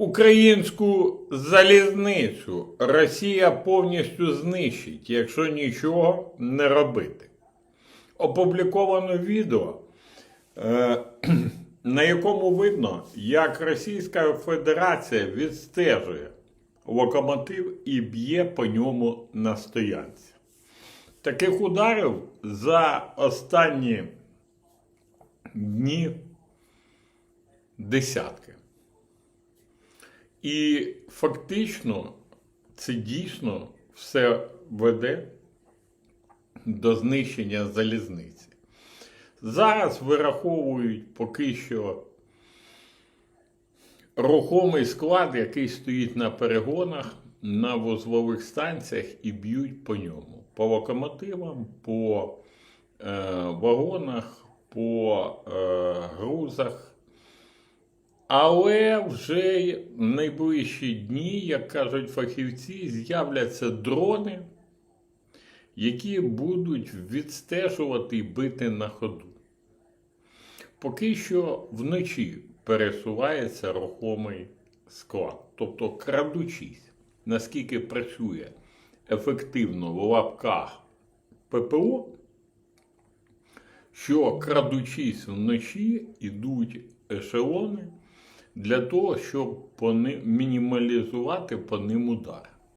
Українську залізницю Росія повністю знищить, якщо нічого не робити. Опубліковано відео, е, на якому видно, як Російська Федерація відстежує локомотив і б'є по ньому на стоянці. Таких ударів за останні дні десятки. І фактично це дійсно все веде до знищення залізниці. Зараз вираховують поки що рухомий склад, який стоїть на перегонах, на вузлових станціях і б'ють по ньому. По локомотивам, по е, вагонах, по е, грузах. Але вже в найближчі дні, як кажуть фахівці, з'являться дрони, які будуть відстежувати і бити на ходу. Поки що вночі пересувається рухомий склад, тобто крадучись, наскільки працює ефективно в лапках ППО, що крадучись вночі йдуть ешелони для того, щоб мінімалізувати по ним удари.